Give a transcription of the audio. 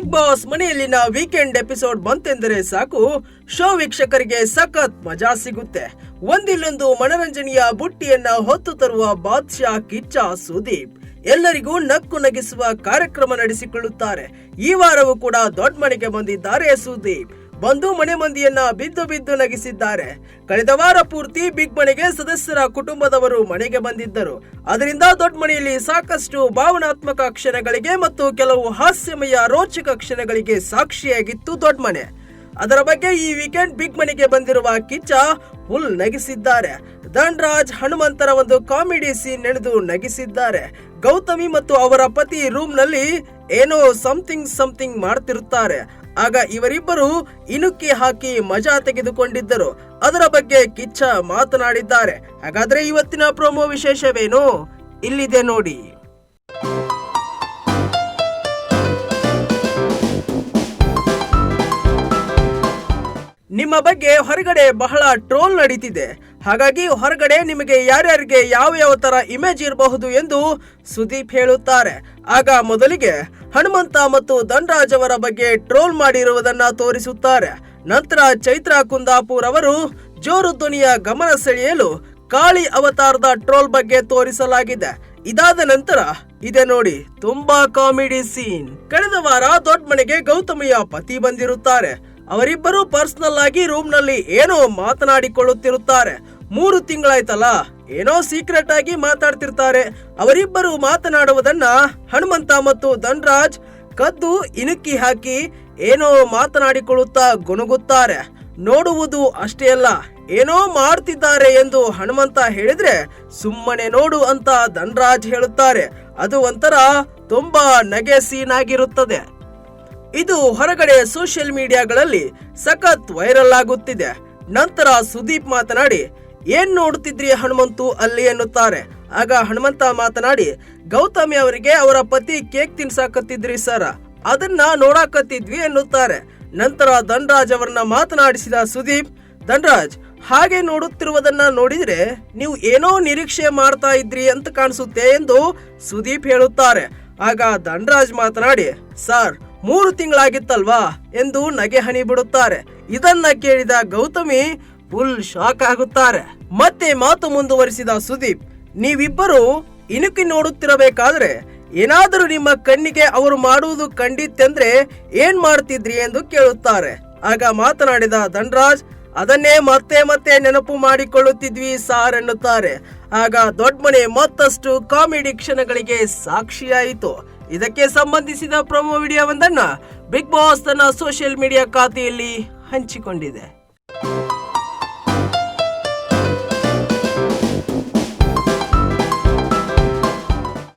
Boss ಮನೆಯಲ್ಲಿನ weekend episode ಬಂತೆಂದರೆ ಸಾಕು. ಶೋ ವೀಕ್ಷಕರಿಗೆ ಸಖತ್ ಮಜಾ ಸಿಗುತ್ತೆ. ಒಂದಿಲ್ಲೊಂದು ಮನರಂಜನೆಯ ಬುಟ್ಟಿಯನ್ನ ಹೊತ್ತು ತರುವ ಬಾದ್ಶಾ ಕಿಚ್ಚ ಸುದೀಪ್. ಎಲ್ಲರಿಗೂ ನಕ್ಕು ನಗಿಸುವ ಕಾರ್ಯಕ್ರಮ ನಡೆಸಿಕೊಳ್ಳುತ್ತಾರೆ. ಈ ವಾರವೂ ಕೂಡ ದೊಡ್ಡ ಮನೆಗೆ ಬಂದಿದ್ದಾರೆ ಸುದೀಪ್. ಬಂದು ಮನೆ ಮಂದಿಯನ್ನ ಬಿದ್ದು ಬಿದ್ದು ನಗಿಸಿದ್ದಾರೆ. ಕಳೆದ ವಾರ ಪೂರ್ತಿ ಬಿಗ್ ಮನೆಗೆ ಸದಸ್ಯರ ಕುಟುಂಬದವರು ಮನೆಗೆ ಬಂದಿದ್ದರು. ಅದರಿಂದ ದೊಡ್ಡ ಮನೆಯಲ್ಲಿ ಸಾಕಷ್ಟು ಭಾವನಾತ್ಮಕ ಕ್ಷಣಗಳಿಗೆ ಮತ್ತು ಕೆಲವು ಹಾಸ್ಯಮಯ ರೋಚಕ ಕ್ಷಣಗಳಿಗೆ ಸಾಕ್ಷಿಯಾಗಿತ್ತು ದೊಡ್ಡ ಮನೆ. ಅದರ ಬಗ್ಗೆ ಈ ವೀಕೆಂಡ್ ಬಿಗ್ ಮನೆಗೆ ಬಂದಿರುವ ಕಿಚ್ಚ ಹುಲ್ ನಗಿಸಿದ್ದಾರೆ. ಧನ್ರಾಜ್ ಹನುಮಂತರ ಒಂದು ಕಾಮಿಡಿ ಸೀನ್ ನಡೆದು ನಗಿಸಿದ್ದಾರೆ. ಗೌತಮಿ ಮತ್ತು ಅವರ ಪತಿ ರೂಮ್ನಲ್ಲಿ ಏನೋ ಸಮಥಿಂಗ್ ಸಮಥಿಂಗ್ ಮಾಡ್ತಿರುತ್ತಾರೆ. ಆಗ ಇವರಿಬ್ಬರು ಇನುಕಿ ಹಾಕಿ ಮಜಾ ತೆಗೆದುಕೊಂಡಿದ್ದರು. ಅದರ ಬಗ್ಗೆ ಕಿಚ್ಚ ಮಾತನಾಡಿದ್ದಾರೆ. ಹಾಗಾದ್ರೆ ಇವತ್ತಿನ ಪ್ರೋಮೋ ವಿಶೇಷವೇನು? ಇಲ್ಲಿದೆ ನೋಡಿ. ನಿಮ್ಮ ಬಗ್ಗೆ ಹೊರಗಡೆ ಬಹಳ ಟ್ರೋಲ್ ನಡೀತಿದೆ. ಹಾಗಾಗಿ ಹೊರಗಡೆ ನಿಮಗೆ ಯಾರ್ಯಾರಿಗೆ ಯಾವ ಯಾವ ತರ ಇಮೇಜ್ ಇರಬಹುದು ಎಂದು ಸುದೀಪ್ ಹೇಳುತ್ತಾರೆ. ಆಗ ಮೊದಲಿಗೆ ಹನುಮಂತ ಮತ್ತು ಧನ್ರಾಜ್ ಅವರ ಬಗ್ಗೆ ಟ್ರೋಲ್ ಮಾಡಿರುವುದನ್ನ ತೋರಿಸುತ್ತಾರೆ. ನಂತರ ಚೈತ್ರಾ ಕುಂದಾಪುರ್ ಅವರು ಜೋರು ಧ್ವನಿಯ ಗಮನ ಸೆಳೆಯಲು ಕಾಳಿ ಅವತಾರದ ಟ್ರೋಲ್ ಬಗ್ಗೆ ತೋರಿಸಲಾಗಿದೆ. ಇದಾದ ನಂತರ ಇದೆ ನೋಡಿ, ತುಂಬಾ ಕಾಮಿಡಿ ಸೀನ್. ಕಳೆದ ವಾರ ದೊಡ್ಡ ಮನೆಗೆ ಗೌತಮಿಯ ಪತಿ ಬಂದಿರುತ್ತಾರೆ. ಅವರಿಬ್ಬರು ಪರ್ಸನಲ್ ಆಗಿ ರೂಮ್ನಲ್ಲಿ ಏನೋ ಮಾತನಾಡಿಕೊಳ್ಳುತ್ತಿರುತ್ತಾರೆ. ಮೂರು ತಿಂಗಳಾಯ್ತಲ್ಲ? ಏನೋ ಸೀಕ್ರೆಟ್ ಆಗಿ ಮಾತಾಡ್ತಿರ್ತಾರೆ. ಅವರಿಬ್ಬರು ಮಾತನಾಡುವುದನ್ನ ಹನುಮಂತ ಮತ್ತು ಧನ್ರಾಜ್ ಕದ್ದು ಇಣುಕಿ ಹಾಕಿ ಏನೋ ಮಾತನಾಡಿಕೊಳ್ಳುತ್ತಾ ಗುಣಗುತ್ತಾರೆ. ನೋಡುವುದು ಅಷ್ಟೇ ಅಲ್ಲ, ಏನೋ ಮಾಡ್ತಿದ್ದಾರೆ ಎಂದು ಹನುಮಂತ ಹೇಳಿದ್ರೆ ಸುಮ್ಮನೆ ನೋಡು ಅಂತ ಧನ್ರಾಜ್ ಹೇಳುತ್ತಾರೆ. ಅದು ಒಂಥರ ತುಂಬಾ ನಗೆ ಸೀನ್ ಆಗಿರುತ್ತದೆ. ಇದು ಹೊರಗಡೆ ಸೋಷಿಯಲ್ ಮೀಡಿಯಾಗಳಲ್ಲಿ ಸಖತ್ ವೈರಲ್ ಆಗುತ್ತಿದೆ. ನಂತರ ಸುದೀಪ್ ಮಾತನಾಡಿ ಏನ್ ನೋಡುತ್ತಿದ್ರಿ ಹನುಮಂತು ಅಲ್ಲಿ ಎನ್ನುತ್ತಾರೆ? ಆಗ ಹನುಮಂತ ಮಾತನಾಡಿ, ಗೌತಮಿ ಅವರಿಗೆ ಅವರ ಪತಿ ಕೇಕ್ ತಿನ್ಸಾಕತ್ತಿದ್ರಿ ಸರ್. ಅದನ್ನ ನೋಡಾಕತ್ತಿದ್ವಿ ಎನ್ನುತ್ತಾರೆ. ನಂತರ ಧನ್ರಾಜ್ ಅವರನ್ನ ಮಾತನಾಡಿಸಿದ ಸುದೀಪ್, ಧನ್ರಾಜ್, ಹಾಗೆ ನೋಡುತ್ತಿರುವುದನ್ನ ನೋಡಿದ್ರೆ ನೀವು ಏನೋ ನಿರೀಕ್ಷೆ ಮಾಡ್ತಾ ಇದ್ರಿ ಅಂತ ಕಾಣಿಸುತ್ತೆ ಎಂದು ಸುದೀಪ್ ಹೇಳುತ್ತಾರೆ. ಆಗ ಧನ್ರಾಜ್ ಮಾತನಾಡಿ, ಸರ್, ಮೂರು ತಿಂಗಳಾಗಿತ್ತಲ್ವಾ? ಎಂದು ನಗೆ ಹನಿ ಬಿಡುತ್ತಾರೆ ಇದನ್ನ ಕೇಳಿದ ಗೌತಮಿ ಫುಲ್ ಶಾಕ್ ಆಗುತ್ತಾರೆ. ಮತ್ತೆ ಮಾತು ಮುಂದುವರಿಸಿದ ಸುದೀಪ್, ನೀವಿಬ್ಬರು ಇಣುಕಿ ನೋಡುತ್ತಿರಬೇಕಾದ್ರೆ ಏನಾದರೂ ನಿಮ್ಮ ಕಣ್ಣಿಗೆ ಅವರು ಮಾಡುವುದು ಕಂಡಿತ್ತೆಂದ್ರೆ ಏನ್ ಮಾಡ್ತಿದ್ರಿ ಎಂದು ಕೇಳುತ್ತಾರೆ. ಆಗ ಮಾತನಾಡಿದ ಧನ್ರಾಜ್, ಅದನ್ನೇ ಮತ್ತೆ ಮತ್ತೆ ನೆನಪು ಮಾಡಿಕೊಳ್ಳುತ್ತಿದ್ವಿ ಸಾರ್ ಎನ್ನುತ್ತಾರೆ. ಆಗ ದೊಡ್ಡಮನೆ ಮತ್ತಷ್ಟು ಕಾಮಿಡಿ ಕ್ಷಣಗಳಿಗೆ ಸಾಕ್ಷಿಯಾಯಿತು. ಇದಕ್ಕೆ ಸಂಬಂಧಿಸಿದ ಪ್ರಮೋ ವಿಡಿಯೋವೊಂದನ್ನು ಬಿಗ್ ಬಾಸ್ ತನ್ನ ಸೋಷಿಯಲ್ ಮೀಡಿಯಾ ಖಾತೆಯಲ್ಲಿ ಹಂಚಿಕೊಂಡಿದೆ.